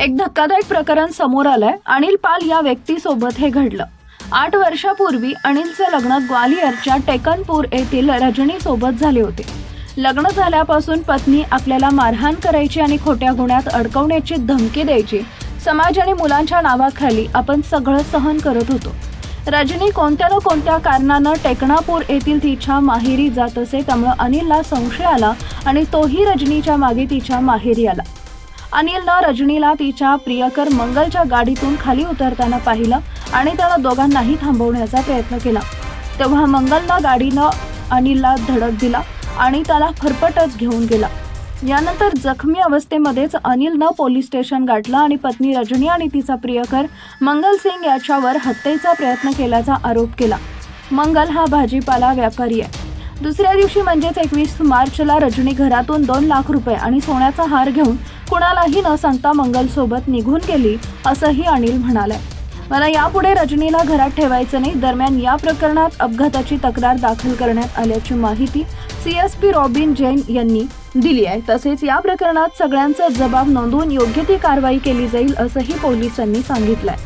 एक धक्कादायक प्रकरण समोर आलंय. अनिल पाल या व्यक्तीसोबत हे घडलं. आठ वर्षापूर्वी अनिलचे लग्न ग्वालियरच्या टेकनपूर येथील रजनीसोबत झाले होते. लग्न झाल्यापासून पत्नी आपल्याला मारहाण करायची आणि खोट्या गुन्ह्यात अडकवण्याची धमकी द्यायची समाज आणि मुलांच्या नावाखाली आपण सगळं सहन करत होतो. रजनी कोणत्या ना कोणत्या कारणानं टेकणापूर येथील तिच्या माहेरी जात असे त्यामुळं अनिलला संशय आला आणि तोही रजनीच्या मागे तिच्या माहेरी आला. अनिलनं रजनीला तिच्या प्रियकर मंगलच्या गाडीतून खाली उतरताना पाहिलं आणि त्याला दोघांनाही थांबवण्याचा प्रयत्न केला. तेव्हा मंगलनं गाडीनं अनिलला धडक दिला आणि त्याला फरफटच घेऊन गेला. यानंतर जखमी अवस्थेमध्येच अनिलनं पोलीस स्टेशन गाठलं आणि पत्नी रजनी आणि तिचा प्रियकर मंगल सिंग याच्यावर हत्येचा प्रयत्न केल्याचा आरोप केला. मंगल हा भाजीपाला व्यापारी आहे. दुसऱ्या दिवशी म्हणजेच एकवीस मार्चला रजनी घरातून दोन लाख रुपये आणि सोन्याचा हार घेऊन कुणालाही न सांगता मंगलसोबत निघून गेली असंही अनिल म्हणालाय मला यापुढे रजनीला घरात ठेवायचं नाही दरम्यान या प्रकरणात अपघाताची तक्रार दाखल करण्यात आल्याची माहिती C S P Robin Jain यांनी दिली आहे. तसेच या प्रकरणात सगळ्यांचा जबाब नोंदवून योग्य ती कारवाई केली जाईल असंही पोलिसांनी सांगितलंय.